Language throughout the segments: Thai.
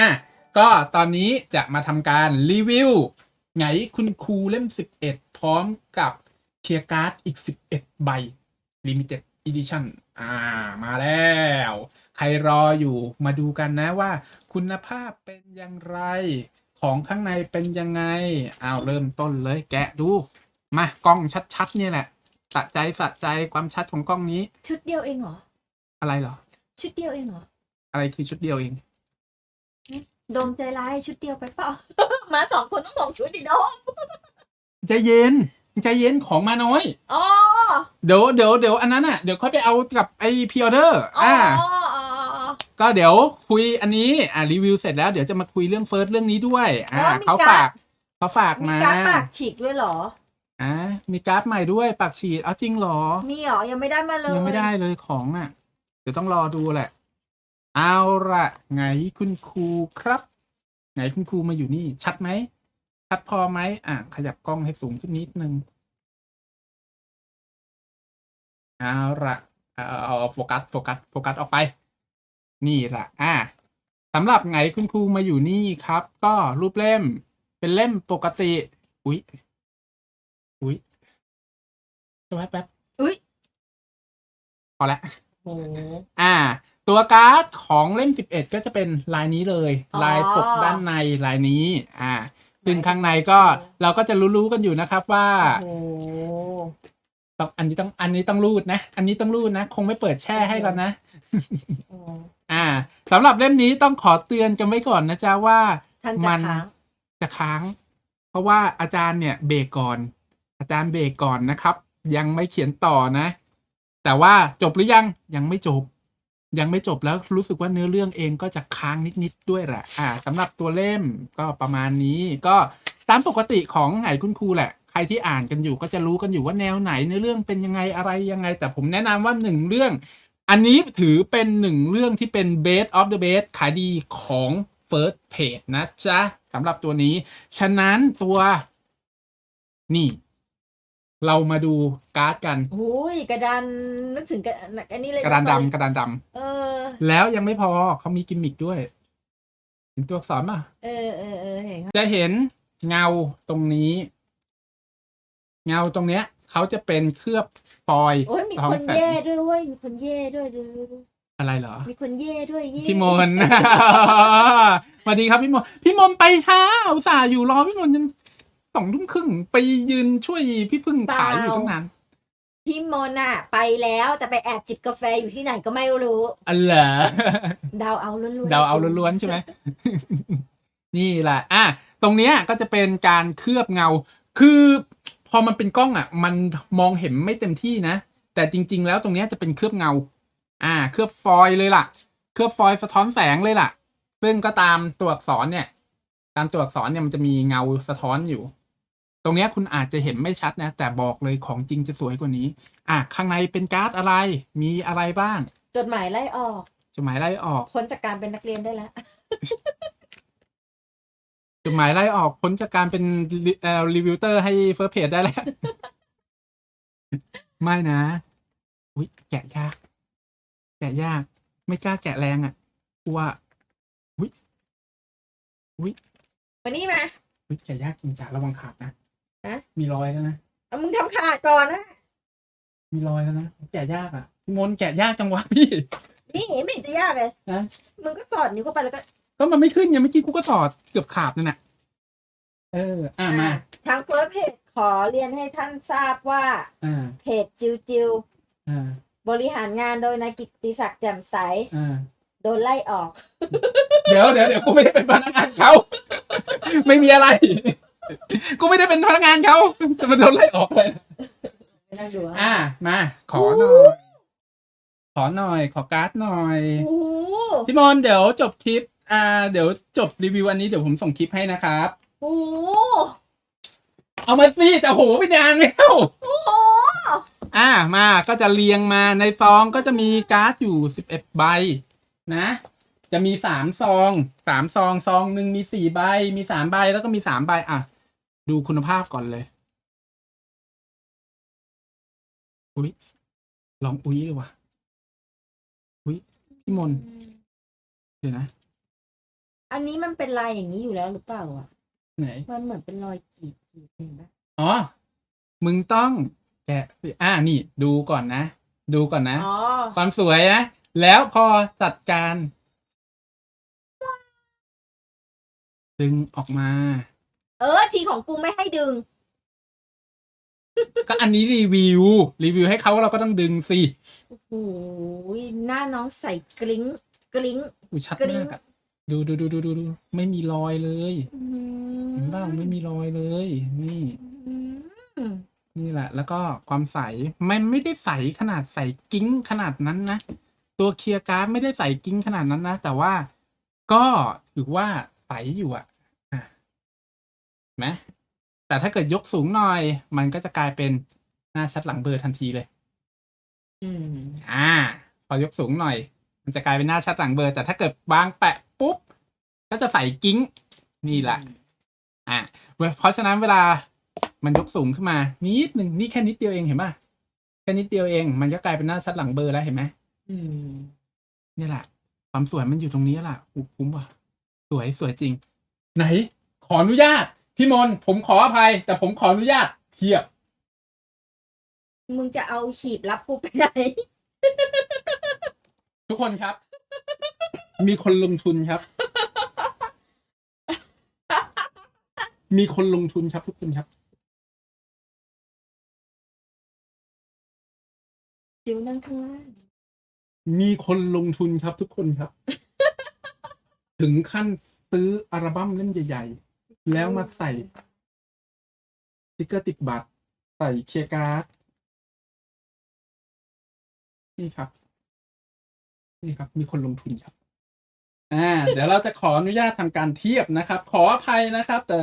อะก็ตอนนี้จะมาทำการรีวิวไงคุณครูเล่ม 11 พร้อมกับเคลียร์การ์ดอีก 11 ใบ Limited Edition อ่า มาแล้ว ใครรออยู่มาดูกันนะว่าคุณภาพเป็นอย่างไร ของข้างในเป็นยังไงอ้าวเริ่มต้นเลยแกะดู มากล้องชัดๆ เนี่ยแหละสะใจสะใจความชัดของกล้องนี้ ชุดเดียวเองเหรอ อะไรเหรอ ชุดเดียวเองเหรอ อะไรคือชุดเดียวเอง โดมใจร้ายชุดเดียวไปเปล่า มาสองคนต้องสองชุดดิโดมใจเย็นใจเย็นของมาน้อย อ๋อ เดี๋ยวเดี๋ยวเดี๋ยวอันนั้นอะเดี๋ยวค่อยไปเอากับไอพีออเดอร์อ๋ออ่า อ๋ออ๋อก็เดี๋ยวคุยอันนี้อ่ารีวิวเสร็จแล้วเดี๋ยวจะมาคุยเรื่องเฟิร์สเรื่องนี้ด้วยอ่าเขาฝากเขาฝากมีมาการดปากฉีกด้วยเหรอ อ่ามีการ์ดใหม่ด้วยปากฉีดเอาจริงเหรอมีเหรอ ยังไม่ได้มาเลยยังไม่ได้เลยของอะ เดี๋ยวต้องรอดูแหละ เอาละไงคุณครูครับ ไงคุณครูมาอยู่นี่ ชัดไหมชัดพอไหมอะ ขยับกล้องให้สูงขึ้นนิดนึงเอาละเอาเอาเอาโฟกัสโฟกัสโฟกัสออกไป นี่ละอะสำหรับไงคุณครูมาอยู่นี่ครับ ก็รูปเล่ม เป็นเล่มปกติ อุ๊ยอุ๊ยแป๊บแป๊บอุ๊ยพอละโอ้โหอ่า ตัวการ์ดของเล่ม 11 ก็จะเป็นลายนี้เลยอ๋อลายปกด้านในลายนี้อ่าซึ่งข้างในก็เราก็จะรู้ๆกันอยู่นะครับว่าโอ้โหต้องอันนี้ต้องอันนี้ต้องรูดนะ อันนี้ต้องรูดนะ คงไม่เปิดแช่ให้แล้วนะโอ้อ่าสำหรับเล่มนี้ต้องขอเตือนกันไว้ก่อนนะจ๊ะว่าท่านจะมันค้างจะค้าง เพราะว่าอาจารย์เนี่ยเบรกก่อน อาจารย์เบรกก่อนนะครับ ยังไม่เขียนต่อนะ แต่ว่าจบหรือยังยังไม่จบ ยังไม่จบแล้วรู้สึกว่าเนื้อเรื่องเองก็จะค้างนิดๆด้วยแหละ อ่าสำหรับตัวเล่มก็ประมาณนี้ก็ตามปกติของไหนคุณครูแหละ ใครที่อ่านกันอยู่ก็จะรู้กันอยู่ว่าแนวไหนเนื้อเรื่องเป็นยังไงอะไรยังไง แต่ผมแนะนำว่าหนึ่งเรื่อง อันนี้ถือเป็นหนึ่งเรื่องที่เป็น best of the best ขายดีของ first page นะจ๊ะสำหรับตัวนี้ ฉะนั้นตัวนี่ เรามาดูการ์ดกันโอ้ยกระดานนึกถึงกระอันนี้เลยกระดานดำกระดานดเออำแล้วยังไม่พอเขามีกิมมิกด้วยเห็นตัวอักษรป่ะ เออเออเออเห็นครับจะเห็นเงาตรงนี้ เงาตรงเนี้ยเขาจะเป็นเคลือบฟอยล์โอ้ยมีท้องคนแสงเย่ด้วยเว้ยมีคนเย่ด้วยดูดูดูอะไรเหรอ มีคนเย่ด้วยเย่พี่มนสวัสดีครับพี่มนพี่มนไปช้าอุตส่าห์อยู่รอพี่มนจน สองทุ่มครึ่งไปยืนช่วยพี่พึ่งขายอยู่ตั้งนานพี่มนอะไปแล้วแต่ไปแอบจิบกาแฟอยู่ที่ไหนก็ไม่รู้อ๋อเหรอเดาเอาล้วนๆเดาเอาล้วนๆใช่ไหมนี่แหละอะตรงเนี้ยก็จะเป็นการเคลือบเงา คือพอมันเป็นกล้องอะ มันมองเห็นไม่เต็มที่นะ แต่จริง ๆ แล้วตรงเนี้ยจะเป็นเคลือบเงา อ่า เคลือบฟอยล์เลยล่ะ เคลือบฟอยล์สะท้อนแสงเลยล่ะ ซึ่งก็ตามตัวอักษรเนี่ย ตามตัวอักษรเนี่ยมันจะมีเงาสะท้อนอยู่ ตรงเนี้ยคุณอาจจะเห็นไม่ชัดนะ แต่บอกเลยของจริงจะสวยกว่านี้ อะ ข้างในเป็นการ์ดอะไร มีอะไรบ้าง จดหมายไล่ออก จดหมายไล่ออกพ้นจากการเป็นนักเรียนได้แล้ว จดหมายไล่ออกพ้นจากการเป็นรีเอ่อรีวิวเตอร์ให้เฟิร์สเพจได้แล้ว ไม่นะ อุ้ยแกะยาก แกะยาก ไม่กล้าแกะแรงอะกลัวอุ้ยอุ้ยวันนี้มาอุ้ยแกะยากจริงจ้ะระวังขาดนะ ฮะ มีรอยแล้วนะเอามึงทำขาดก่อนนะมีรอยแล้วนะแกะยากอะพี่มนต์แกะยากจังวะพี่ นี่ไม่เห็นจะยากเลยฮะ มึงก็สอดนิ้วเข้าไปแล้วก็ก็มันไม่ขึ้นไงเมื่อกี้กูก็ถอดเกือบขาดนั่นน่ะเออ อะมา ทางเฟิร์สเพจขอเรียนให้ท่านทราบว่าอ่า เพจจิวจิวอ่า บริหารงานโดยนายกิตติศักดิ์แจ่มใสอ่า โดนไล่ออก เดี๋ยวเดี๋ยวเดี๋ยวกูไม่ได้เป็นพนักงานเขา ไม่มีอะไร กูไม่ได้เป็นพนักงานเขาจะมาโดนไล่ออกเลยไม่นั่งดูอะอ่ามา ขอหน่อย ขอหน่อย ขอการ์ดหน่อย โอ้โหพี่มนต์เดี๋ยวจบคลิป อ่า เดี๋ยวจบรีวิวอันนี้เดี๋ยวผมส่งคลิปให้นะครับ โอ้โหเอามาสิจะโหไปนานแล้วโอ้โหอ่า มา ก็จะเรียงมาในซองก็จะมีการ์ดอยู่สิบเอ็ดใบนะ จะมีสามซอง สามซอง ซองหนึ่งมีสี่ใบ มีสามใบแล้วก็มีสามใบ อะ ดูคุณภาพก่อนเลย อุ๊ยลองอุ๊ยเลยว่ะอุ๊ยพี่มนต์เดี๋ยวนะ อันนี้มันเป็นลายอย่างนี้อยู่แล้วหรือเปล่าอะ ไหน มันเหมือนเป็นรอยกรีดกรีดเห็นปะอ๋อ มึงต้องแกะอ่านี่ ดูก่อนนะ ดูก่อนนะ อ๋อ ความสวยนะ แล้วพอจัดการ ดึงออกมา เออ ทีของกูไม่ให้ดึง ก็อันนี้รีวิว รีวิวให้เขาเราก็ต้องดึงสิโอ้โหหน้าน้องใส่กลิ้งกลิ้ง อุยชัดกริ๊ง มากอะดูดูดูดูดูดูไม่มีรอยเลยอืเห็นบ้างไม่มีรอยเลย นี่ อืมนี่แหละ แล้วก็ความใสมันไม่ได้ใสขนาดใสกิ้งขนาดนั้นนะ ตัวเคลียร์การ์ดไม่ได้ใสกิ้งขนาดนั้นนะ แต่ว่าก็ถือว่าใสอยู่อะอะเห็น ไหมแต่ถ้าเกิดยกสูงหน่อย มันก็จะกลายเป็นหน้าชัดหลังเบอร์ทันทีเลย อืม อ่า พอยกสูงหน่อย มันจะกลายเป็นหน้าชัดหลังเบอร์ แต่ถ้าเกิดวางแปะปุ๊บ ก็จะใส่กิ้ง นี่แหละ อะเว้ยเพราะฉะนั้นเวลามันยกสูงขึ้นมา นิดหนึ่งนี่แค่นิดเดียวเองเห็นป่ะแค่นิดเดียวเอง มันก็กลายเป็นหน้าชัดหลังเบอร์แล้วเห็นไหมอืมนี่แหละ ความสวยมันอยู่ตรงนี้แหละอุ๊ยคุ้มว่ะ สวยสวยจริง ไหน ขออนุญาต พี่มนต์ผมขออภัย แต่ผมขออนุญาตเทียบ มึงจะเอาหีบรับกูไปไหน ทุกคนครับ มีคนลงทุนครับ มีคนลงทุนครับ ทุกคนครับ จิ๋วนั่งข้างล่างมีคนลงทุนครับ ทุกคนครับ ถึงขั้นซื้ออัลบั้มเล่มใหญ่ ๆ แล้วมาใส่สติ๊กเกอร์ติดบัตร ใส่เคียร์การ์ดนี่ครับ นี่ครับ มีคนลงทุนครับ อ่า เดี๋ยวเราจะขออนุญาตทำการเทียบนะครับ ขออภัยนะครับ แต่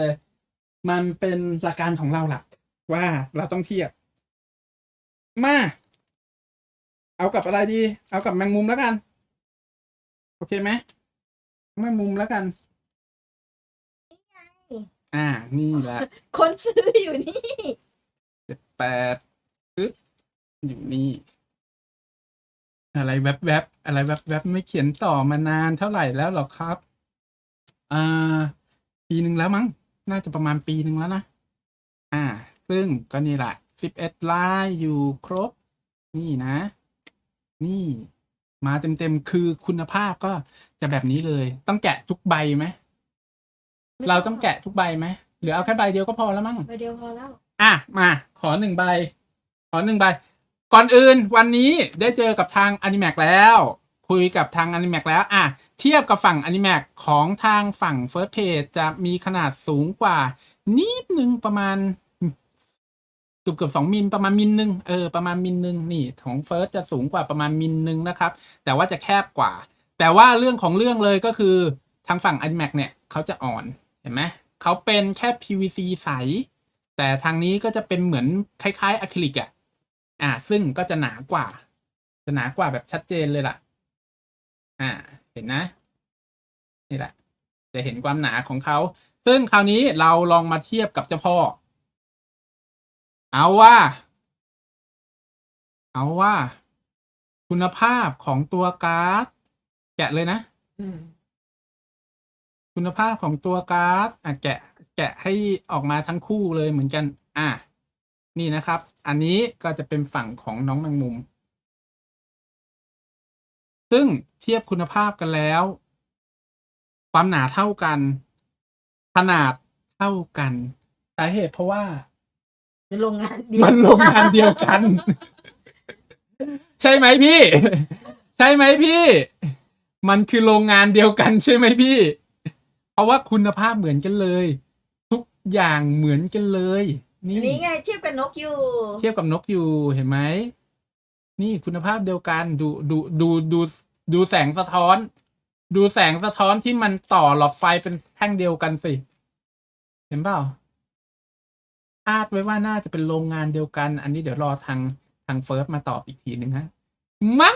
มันเป็นหลักการของเราล่ะว่าเราต้องเทียบ มา เอากับอะไรดี เอากับแมงมุมแล้วกัน โอเคไหมแมงมุมแล้วกัน อ่า นี่แหละคนซื้ออยู่นี่แปดปึ๊บอยู่นี่ อะไรแวบแวบๆอะไรแวบแวบๆไม่เขียนต่อมานานเท่าไหร่แล้วหรอครับ อ่า ปีหนึ่งแล้วมั้ง น่าจะประมาณปีหนึ่งแล้วนะ อ่า ซึ่งก็นี่แหละสิบเอ็ดลายอยู่ครบ นี่นะ นี่ มาเต็มเต็มๆคือคุณภาพก็จะแบบนี้เลย ต้องแกะทุกใบไหม เราต้องแกะทุกใบไหมหรือเอาแค่ใบเดียวก็พอแล้วมั้งใบเดียวพอแล้ว อะมาขอหนึ่งใบ ขอหนึ่งใบ ก่อนอื่นวันนี้ได้เจอกับทาง a n i m a c แล้ว คุยกับทาง a n i m a c แล้ว อะ เทียบกับฝั่ง a n i m a c ของทางฝั่ง First Page จะมีขนาดสูงกว่า นิดนึงประมาณเกือบเกือบสองมิลประมาณมิลนึงเออประมาณมิลนึงนี่ของ First จะสูงกว่าประมาณมิลนึงนะครับ แต่ว่าจะแคบกว่า แต่ว่าเรื่องของเรื่องเลยก็คือทางฝั่ง a n i m a c เนี่ยเขาจะอ่อนเห็นไหมเขาเป็นแค่ PVC ใส แต่ทางนี้ก็จะเป็นเหมือนคล้ายๆอะคริลิกอะอ่า ซึ่งก็จะหนากว่า จะหนากว่าแบบชัดเจนเลยล่ะ อ่า เห็นนะ นี่แหละ จะเห็นความหนาของเขา ซึ่งคราวนี้เราลองมาเทียบกับเจ้าพ่อ เอาว่า เอาว่า คุณภาพของตัวการ์ด แกะเลยนะ คุณภาพของตัวการ์ดอะแกะแกะให้ออกมาทั้งคู่เลยเหมือนกัน อะนี่นะครับ อันนี้ก็จะเป็นฝั่งของน้องแมงมุม ซึ่งเทียบคุณภาพกันแล้ว ความหนาเท่ากัน ขนาดเท่ากันสาเหตุเพราะว่าโรงงานเดียวมันโรงงานเดียวกัน ใช่ไหมพี่ ใช่ไหมพี่ มันคือโรงงานเดียวกันใช่ไหมพี่ เพราะว่าคุณภาพเหมือนกันเลย ทุกอย่างเหมือนกันเลย นี่นี่ไงเทียบกับนกอยู่ เทียบกับนกอยู่เห็นไหมนี่คุณภาพเดียวกันดูดูดูดูดูแสงสะท้อน ดูแสงสะท้อนที่มันต่อหลอดไฟเป็นแท่งเดียวกันสิเห็นเปล่าคาดไว้ว่าน่าจะเป็นโรงงานเดียวกัน อันนี้เดี๋ยวรอทางทางเฟิร์สมาตอบอีกทีหนึ่งนะมั้ง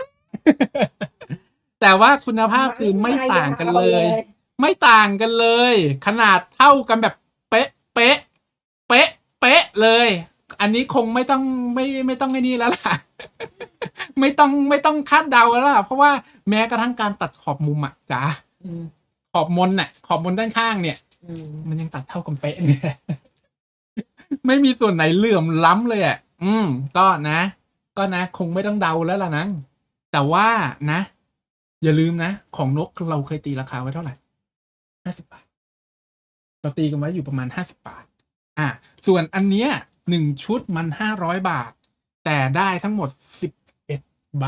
แต่ว่าคุณภาพคือไม่ต่างกันเลย ไม่ต่างกันเลย ขนาดเท่ากันแบบเป๊ะเป๊ะเป๊ะเป๊ะเลย อันนี้คงไม่ต้องไม่ไม่ต้องไอ้นี่แล้วล่ะ ไม่ต้องไม่ต้องคาดเดาแล้วล่ะเพราะว่าแม้กระทั่งการตัดขอบมุมอะจ้าอืมขอบมนน่ะ ขอบมนด้านข้างเนี่ยอืมมันยังตัดเท่ากันเป๊ะเนี่ยไม่มีส่วนไหนเหลื่อมล้ำเลยอะ อืม ก็นะ ก็นะ คงไม่ต้องเดาแล้วล่ะนะแต่ว่านะ อย่าลืมนะ ของนกเราเคยตีราคาไว้เท่าไหร่ ห้าสิบบาทเราตีกันไว้อยู่ประมาณห้าสิบบาท อะส่วนอันเนี้ยหนึ่งชุดมันห้าร้อยบาท แต่ได้ทั้งหมดสิบเอ็ดใบ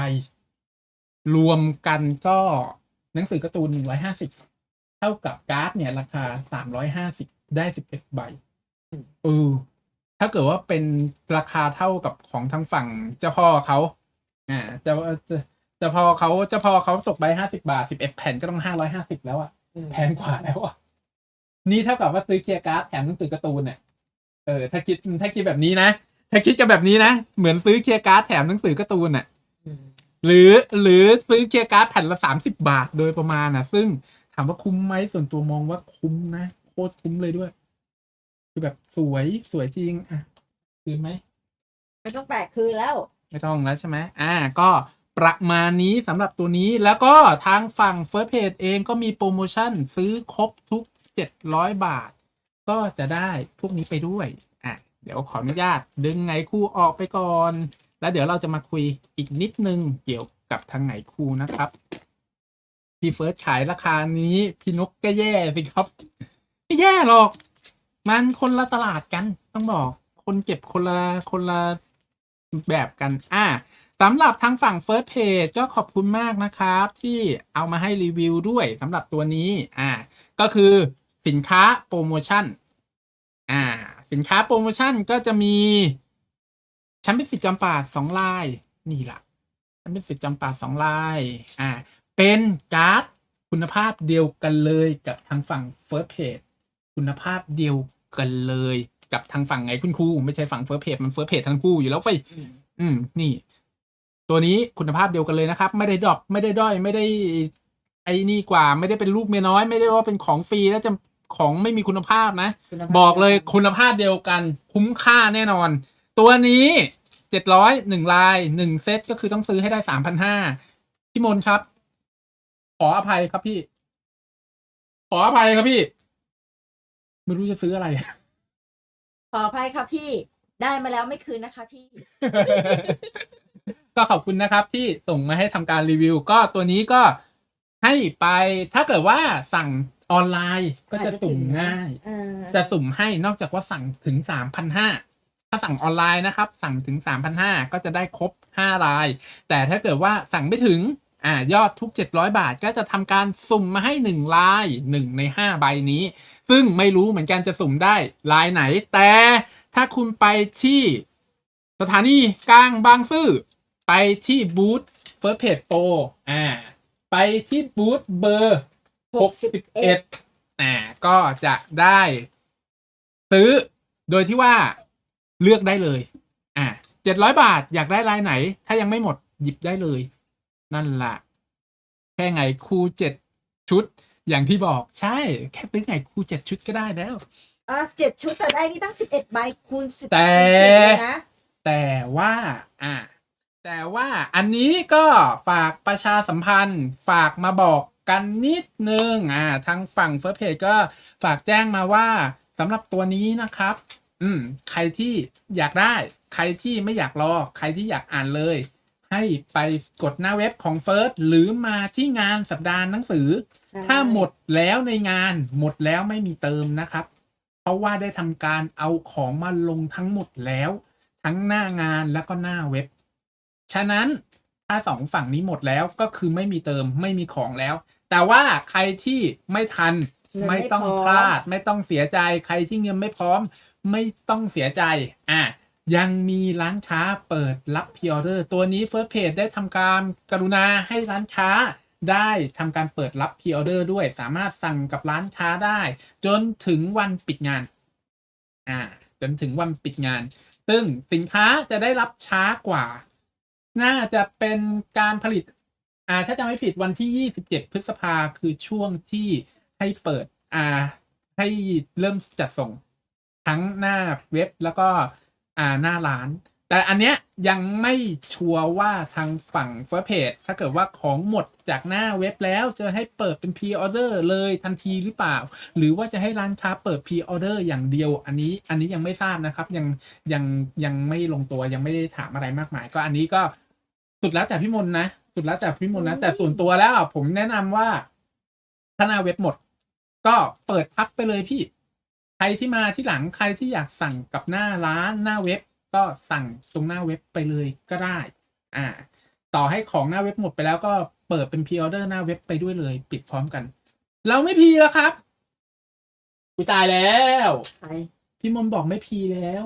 รวมกันก็หนังสือการ์ตูนหนึ่งร้อยห้าสิบเท่ากับการ์ดเนี่ย ราคาสามร้อยห้าสิบได้สิบเอ็ดใบเออถ้าเกิดว่าเป็นราคาเท่ากับของทางฝั่งเจ้าพ่อเขาอ่าเจ้าเจ้าเจ้าพ่อเขาเจ้าพ่อเขาตกใบห้าสิบาทสิบเอ็ดแผ่นก็ต้องห้าร้อยห้าสิบแล้วอะ แพงกว่าแล้วอะนี่เท่ากับว่าซื้อเคลียร์การ์ดแถมหนังสือการ์ตูนเนี่ยเออถ้าคิดถ้าคิดแบบนี้นะถ้าคิดกันแบบนี้นะเหมือนซื้อเคลียร์การ์ดแถมหนังสือการ์ตูนอะอืมหรือหรือซื้อเกียร์การ์ดแผ่นละสามสิบาทโดยประมาณนะซึ่งถามว่าคุ้มไหมส่วนตัวมองว่าคุ้มนะโคตรคุ้มเลยด้วย คือแบบสวยสวยจริง อะ คือไหมไม่ต้องแปลกคือแล้ว ไม่ต้องแล้วใช่ไหมอ่า ก็ ประมาณนี้สำหรับตัวนี้แล้วก็ทางฝั่ง First Page เองก็มีโปรโมชั่นซื้อครบทุก 700 บาท ก็จะได้พวกนี้ไปด้วยอะเดี๋ยวขออนุญาตดึงไงคู่ออกไปก่อน แล้วเดี๋ยวเราจะมาคุยอีกนิดนึงเกี่ยวกับทางไหนคู่นะครับ พี่เฟิร์สขายราคานี้ พี่นกก็แย่สิครับ ไม่แย่หรอก มันคนละตลาดกันต้องบอก คนเก็บคนละคนละแบบกันอ่า สำหรับทางฝั่ง First Page ก็ขอบคุณมากนะครับ ที่เอามาให้รีวิวด้วยสำหรับตัวนี้อ่าก็คือสินค้าโปรโมชั่นอ่าสินค้าโปรโมชั่นก็จะมีแชมเปี้ยนสิทธิ์จำปาสองลาย นี่ล่ะแชมเปี้ยนสิทธิ์จำปาสองลายอ่าเป็นการ์ดคุณภาพเดียวกันเลยกับทางฝั่ง First Page คุณภาพเดียวกันเลย กับทางฝั่งไงคุณครูไม่ใช่ฝั่ง First Page มัน First Page ทั้งคู่อยู่แล้วไฟยอืมอืมนี่ ตัวนี้คุณภาพเดียวกันเลยนะครับ ไม่ได้ดรอปไม่ได้ด้อยไม่ได้ไอ้นี่กว่า ไม่ได้เป็นลูกเมียน้อย ไม่ได้ว่าเป็นของฟรีแล้วจะของไม่มีคุณภาพนะคุณภาพบอกเลยคุณภาพเดียวกัน คุ้มค่าแน่นอน ตัวนี้เจ็ดร้อยหนึ่งลายหนึ่งเซตก็คือต้องซื้อให้ได้สามพันห้าพี่มนครับ ขออภัยครับพี่ ขออภัยครับพี่ ไม่รู้จะซื้ออะไร ขออภัยค่ะพี่ ได้มาแล้วไม่คืนนะคะพี่ ก็ขอบคุณนะครับที่ส่งมาให้ทำการรีวิว ก็ตัวนี้ก็ให้ไปถ้าเกิดว่าสั่งออนไลน์ก็จะสุ่มง่ายเออจะสุ่มให้นอกจากว่าสั่งถึงสามพันห้าถ้าสั่งออนไลน์นะครับ สั่งถึงสามพันห้าก็จะได้ครบห้าราย แต่ถ้าเกิดว่าสั่งไม่ถึงอ่ายอดทุกเจ็ดร้อยบาทก็จะทำการสุ่มมาให้หนึ่งลายหนึ่งในห้าใบนี้ ซึ่งไม่รู้เหมือนกันจะสุ่มได้ลายไหน แต่ถ้าคุณไปที่สถานีกลางบางซื่อ ไปที่บูธ First Page Pro อ่า ไปที่บูธเบอร์หกสิบเอ็ดอ่า ก็จะได้ ซื้อ โดยที่ว่าเลือกได้เลย อ่าเจ็ดร้อยบาทอยากได้ลายไหน ถ้ายังไม่หมดหยิบได้เลย นั่นละแค่ไงคู่เจ็ดชุด อย่างที่บอกใช่ แค่ซื้อไงคู่เจ็ดชุดก็ได้แล้วอะเจ็ดชุดแต่ได้นี่ตั้งสิบเอ็ดใบคูณสิบแต่เลยนะ แต่ว่า อ่า แต่ว่าอันนี้ก็ฝากประชาสัมพันธ์ ฝากมาบอกกันนิดนึงอ่าทางฝั่ง First Page ก็ฝากแจ้งมาว่าสำหรับตัวนี้นะครับ อืม ใครที่อยากได้ ใครที่ไม่อยากรอ ใครที่อยากอ่านเลย ให้ไปกดหน้าเว็บของ First หรือมาที่งานสัปดาห์หนังสือ ถ้าหมดแล้วในงานหมดแล้วไม่มีเติมนะครับ เพราะว่าได้ทำการเอาของมาลงทั้งหมดแล้ว ทั้งหน้างานแล้วก็หน้าเว็บ ฉะนั้นถ้าสองฝั่งนี้หมดแล้วก็คือไม่มีเติมไม่มีของแล้ว แต่ว่าใครที่ไม่ทันเงินไม่ต้องพร้พลาด ไม่ต้องเสียใจใครที่เงินไม่พร้อม ไม่ต้องเสียใจอะยังมีร้านค้าเปิดรับพิออเดอร์ ตัวนี้ First Page ได้ทำการกรุณาให้ร้านค้าได้ทำการเปิดรับพิออเดอร์ด้วย สามารถสั่งกับร้านค้าได้ จนถึงวันปิดงานอ่าจนถึงวันปิดงาน ซึ่งสินค้าจะได้รับช้ากว่า น่าจะเป็นการผลิต อ่า ถ้าจะไม่ผิดวันที่ 27 พฤษภาคือช่วงที่ให้เปิด อ่า ให้เริ่มจัดส่งทั้งหน้าเว็บแล้วก็ อ่า หน้าร้าน แต่อันเนี้ยยังไม่ชัวร์ว่าทางฝั่งเฟิร์เพจถ้าเกิดว่าของหมดจากหน้าเว็บแล้วจะให้เปิดเป็นพ r ออเดอร์เลยทันทีหรือเปล่า หรือว่าจะให้ร้านค้าเปิดพ r ออเดอร์อย่างเดียว อันนี้ อันนี้ยังไม่ทราบนะครับ ยัง ยัง ยังไม่ลงตัว ยังไม่ได้ถามอะไรมากมาย ก็อันนี้ก็ สุดแล้วแต่พี่มนต์นะสุดแล้วแต่พี่มนต์นะแต่ส่วนตัวแล้วอะผมแนะนำว่าถ้าหน้าเว็บหมด ก็เปิดพักไปเลยพี่ ใครที่มาที่หลังใครที่อยากสั่งกับหน้าร้านหน้าเว็บ ก็สั่งตรงหน้าเว็บไปเลยก็ได้ อ่า ต่อให้ของหน้าเว็บหมดไปแล้วก็เปิดเป็นพ r ออเดอร์หน้าเว็บไปด้วยเลย ปิดพร้อมกัน เราไม่พีแล้วครับกูตายแล้วใครพี่มนต์บอกไม่พีแล้ว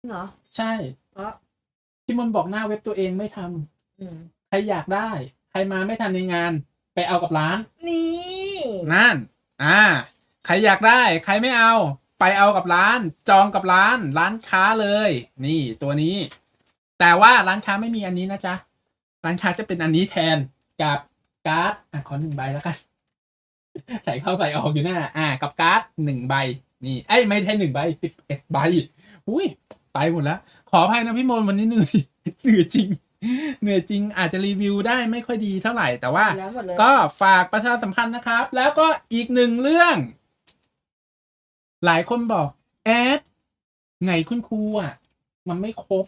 จริงเหรอใช่เพราะพี่มนต์บอกหน้าเว็บตัวเองไม่ทำ อืมใครอยากได้ ใครมาไม่ทันในงาน ไปเอากับร้าน นี่นั่น อ่า ใครอยากได้ ใครไม่เอา ไปเอากับร้าน จองกับร้าน ร้านค้าเลย นี่ตัวนี้ แต่ว่าร้านค้าไม่มีอันนี้นะจ๊ะ ร้านค้าจะเป็นอันนี้แทนกับการ์ด อะขอหนึ่งใบแล้วกัน ใส่เข้าใส่ออกอยู่หน้า อ่า กับการ์ดหนึ่งใบ นี่เอ้ยไม่ใช่หนึ่งใบสิบเอ็ดใบ อุ้ยไปหมดแล้ว ขออภัยนะพี่มนต์วันนี้เหนื่อย เหนื่อยจริง เหนื่อยจริงอาจจะรีวิวได้ไม่ค่อยดีเท่าไหร่แต่ว่า แล้วหมดเลยก็ฝากประชาสัมพันธ์นะครับ แล้วก็อีกหนึ่งเรื่อง หลายคนบอก แอดไงคุณครูอะ มันไม่ครบ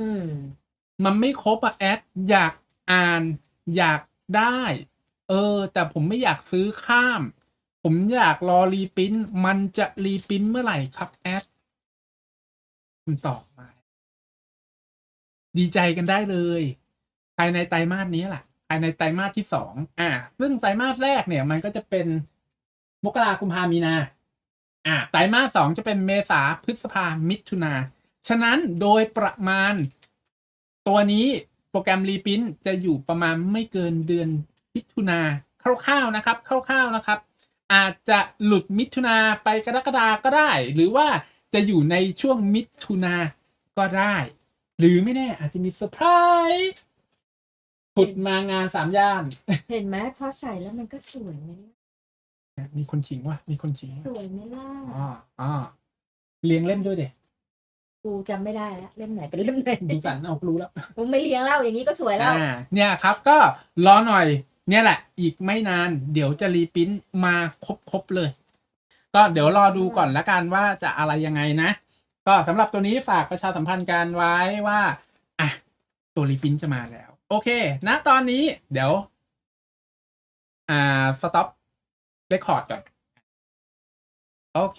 อืม มันไม่ครบอะแอดอยากอ่าน อยากได้ เออ แต่ผมไม่อยากซื้อข้าม ผมอยากรอรีปริ้นท์มันจะรีปริ้นท์เมื่อไหร่ครับแอดคุณตอบมา ดีใจกันได้เลย ภายในไตรมาสนี้แหละภายในไตรมาสที่สองอ่า ซึ่งไตรมาสแรกเนี่ย มันก็จะเป็นมกราคุมพามีนา อ่าไตรมาสสองจะเป็นเมษาพฤษภามิถุนา ฉะนั้นโดยประมาณ ตัวนี้โปรแกรมรีพินจะอยู่ประมาณไม่เกินเดือนมิถุนาคร่าวๆนะครับคร่าวๆนะครับ อาจจะหลุดมิถุนาไปกรกฎาก็ได้ หรือว่าจะอยู่ในช่วงมิถุนาก็ได้ หรือไม่แน่อาจจะมีเซอร์ไพรส์ผุดมางานสามย่าน เห็นไหมพอใส่แล้วมันก็สวยไหมล่ะมีคนชิงว่ะ มีคนชิงสวยไหมล่ะอ๋ออ๋อเลี้ยงเล่มด้วยเด็กูจำไม่ได้แล้วเล่มไหนเป็นเล่มไหนดูสันเอารู้แล้วมึงไม่เลี้ยงเล่าอย่างนี้ก็สวยแล้วอ่าเนี่ยครับ ก็รอหน่อย เนี่ยแหละ อีกไม่นาน เดี๋ยวจะรีปริ้นท์มาครบๆเลย ก็เดี๋ยวรอดูก่อนละกันว่าจะอะไรยังไงนะ ก็สำหรับตัวนี้ฝากประชาสัมพันธ์การไว้ว่าอะตัวรีปริ้นจะมาแล้ว โอเคนะตอนนี้เดี๋ยว อ่าสต็อปเรคคอร์ดก่อน โอเค